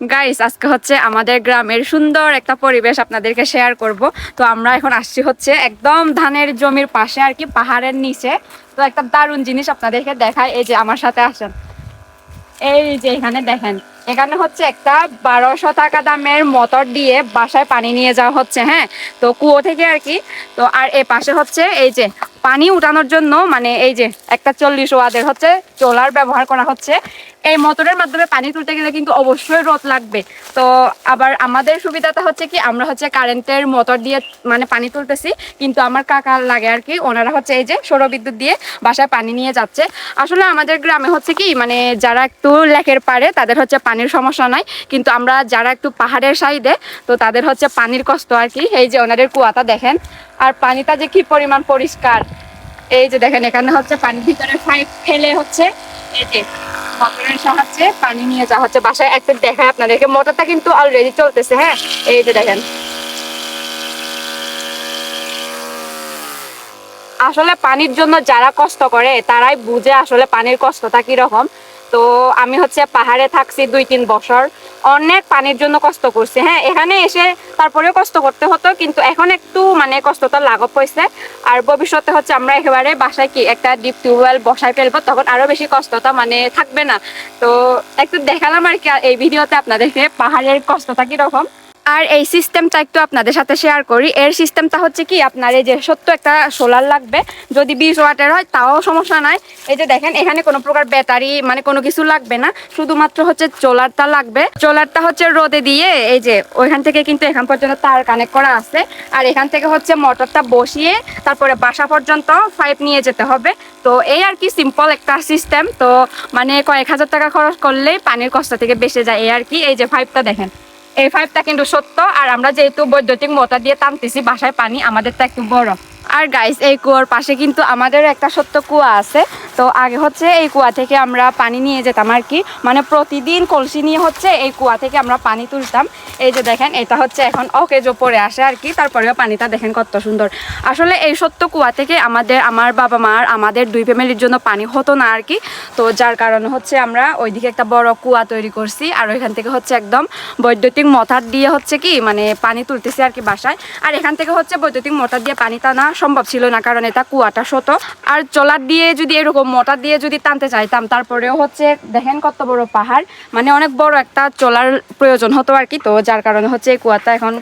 Guys আজকে হচ্ছে আমাদের গ্রামের সুন্দর একটা পরিবেশ আপনাদেরকে শেয়ার করব। তো আমরা এখন আসছি হচ্ছে একদম ধানের জমির পাশে আর কি, পাহাড়ের নিচে। তো একটা দারুণ জিনিস আপনাদেরকে দেখায় এই যে আমার সাথে আসেন। এই যে এখানে দেখেন, এখানে হচ্ছে একটা বারোশো টাকা দামের মোটর দিয়ে বাসায় পানি নিয়ে যাওয়া হচ্ছে হ্যাঁ? তো কুয়ো থেকে আর কি। তো আর এ পাশে হচ্ছে এই যে পানি উঠানোর জন্য মানে এই যে একটা চল্লিশ ওয়াদের হচ্ছে চোলার ব্যবহার করা হচ্ছে। এই মোটরের মাধ্যমে পানি তুলতে গেলে কিন্তু অবশ্যই রোদ লাগবে। তো আবার আমাদের সুবিধাটা হচ্ছে কি, আমরা হচ্ছে কারেন্টের মোটর দিয়ে মানে পানি তুলতেছি, কিন্তু আমার কাকা লাগে আর কি, ওনারা হচ্ছে এই যে সৌরবিদ্যুৎ দিয়ে বাসায় পানি নিয়ে যাচ্ছে। আসলে আমাদের গ্রামে হচ্ছে কি মানে যারা একটু লেকের পারে তাদের হচ্ছে পানির সমস্যা নাই, কিন্তু আমরা যারা একটু পাহাড়ের সাইডে, তো তাদের হচ্ছে পানির কষ্ট আর কি। এই যে ওনাদের কুয়াটা দেখেন আর পানিটা যে কি পরিমাণ পরিষ্কার। এই যে দেখেন, এখানে হচ্ছে পানির ভিতরে পাইপ ফেলে হচ্ছে, এই যে মোটরের সাহায্যে পানি নিয়ে যাওয়া হচ্ছে। বাসায় একটা দেখায় আপনাদেরকে, মোটরটা কিন্তু অলরেডি চলতেছে হ্যাঁ? এই যে দেখেন। আসলে পানির জন্য যারা কষ্ট করে, তারাই বুঝে আসলে পানির কষ্টটা কীরকম। তো আমি হচ্ছে পাহাড়ে থাকছি দুই তিন বছর। অনেক পানির জন্য কষ্ট করছি। হ্যাঁ এখানে এসে তারপরেও কষ্ট করতে হতো, কিন্তু এখন একটু মানে কষ্টটা লাঘব হয়েছে। আর ভবিষ্যতে হচ্ছে আমরা একেবারে বাসায় কি একটা ডিপ টিউবওয়েল বসায় ফেলব, তখন আরও বেশি কষ্টটা মানে থাকবে না। তো একটু দেখালাম আর কি, এই ভিডিওতে আপনাদেরকে পাহাড়ের কষ্টটা কীরকম। আর এই সিস্টেমটা একটু আপনাদের সাথে শেয়ার করি। এর সিস্টেমটা হচ্ছে কি, আপনার এই যে সত্য একটা সোলার লাগবে। যদি বিশ ওয়াটের হয়, তাও সমস্যা নাই। এই যে দেখেন, এখানে কোনো প্রকার ব্যাটারি মানে কোনো কিছু লাগবে না। শুধুমাত্র হচ্ছে চোলারটা লাগবে। চোলারটা হচ্ছে রোদে দিয়ে এই যে ওইখান থেকে কিন্তু এখান পর্যন্ত তার কানেক্ট করা আছে। আর এখান থেকে হচ্ছে মোটরটা বসিয়ে তারপরে বাসা পর্যন্ত পাইপ নিয়ে যেতে হবে। তো এই আর কি সিম্পল একটা সিস্টেম তো মানে কয়েক হাজার টাকা খরচ করলেই পানির কষ্ট থেকে বেঁচে যায়। এই আর কি, এই যে পাইপটা দেখেন। এই ফাইভটা কিন্তু সত্য, আর আমরা যেহেতু বৈদ্যুতিক মোটর দিয়ে টানতেছি, বাসায় পানি আমাদেরটা একটু বড়। আর গাইস এই কুয়োর পাশে কিন্তু আমাদের একটা সত্য কুয়া আছে। তো আগে হচ্ছে এই কুয়া থেকে আমরা পানি নিয়ে যেতাম আর কি। মানে প্রতিদিন কলসি নিয়ে হচ্ছে এই কুয়া থেকে আমরা পানি তুলতাম। এই যে দেখেন, এটা হচ্ছে এখন অকেজো পড়ে আসে আর কি। তারপরেও পানিটা দেখেন কত সুন্দর। আসলে এই সত্য কুয়া থেকে আমাদের, আমার বাবা মার আমাদের দুই ফ্যামিলির জন্য পানি হতো না আর কি। তো যার কারণে হচ্ছে আমরা ওইদিকে একটা বড় কুয়া তৈরি করছি। আর ওইখান থেকে হচ্ছে একদম বৈদ্যুতিক মোটর দিয়ে হচ্ছে কি মানে পানি তুলতেছি আর কি বাসায়। আর এখান থেকে হচ্ছে বৈদ্যুতিক মোটর দিয়ে পানিটা টানা সম্ভব ছিল না, কারণ এটা কুয়াটা শত আর চলার দিয়ে যদি এরকম মোটা দিয়ে যদি টানতে চাইতাম, তারপরেও হচ্ছে দেখেন কত বড় পাহাড়। মানে অনেক বড় একটা চলার প্রয়োজন হতো আর কি, তো যার কারণে হচ্ছে এই কুয়াটা এখন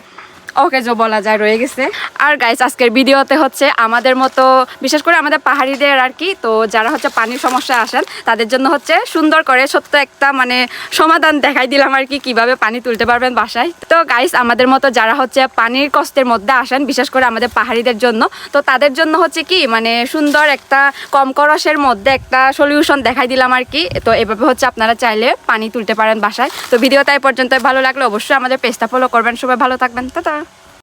ওকে যে বলা যায়, রয়ে গেছে। আর গাইস আজকের ভিডিওতে হচ্ছে আমাদের মতো, বিশেষ করে আমাদের পাহাড়িদের আর কি, তো যারা হচ্ছে পানির সমস্যা আসেন, তাদের জন্য হচ্ছে সুন্দর করে সত্য একটা মানে সমাধান দেখাই দিলাম আর কি, কীভাবে পানি তুলতে পারবেন বাসায়। তো গাইস আমাদের মতো যারা হচ্ছে পানির কষ্টের মধ্যে আসেন, বিশেষ করে আমাদের পাহাড়িদের জন্য, তো তাদের জন্য হচ্ছে কি মানে সুন্দর একটা কম খরচের মধ্যে একটা সলিউশন দেখাই দিলাম আর কি। তো এভাবে হচ্ছে আপনারা চাইলে পানি তুলতে পারেন বাসায়। তো ভিডিওটা এই পর্যন্ত ভালো লাগলে, অবশ্যই আমাদের পেজটা ফলো করবেন। সবাই ভালো থাকবেন। টাটা।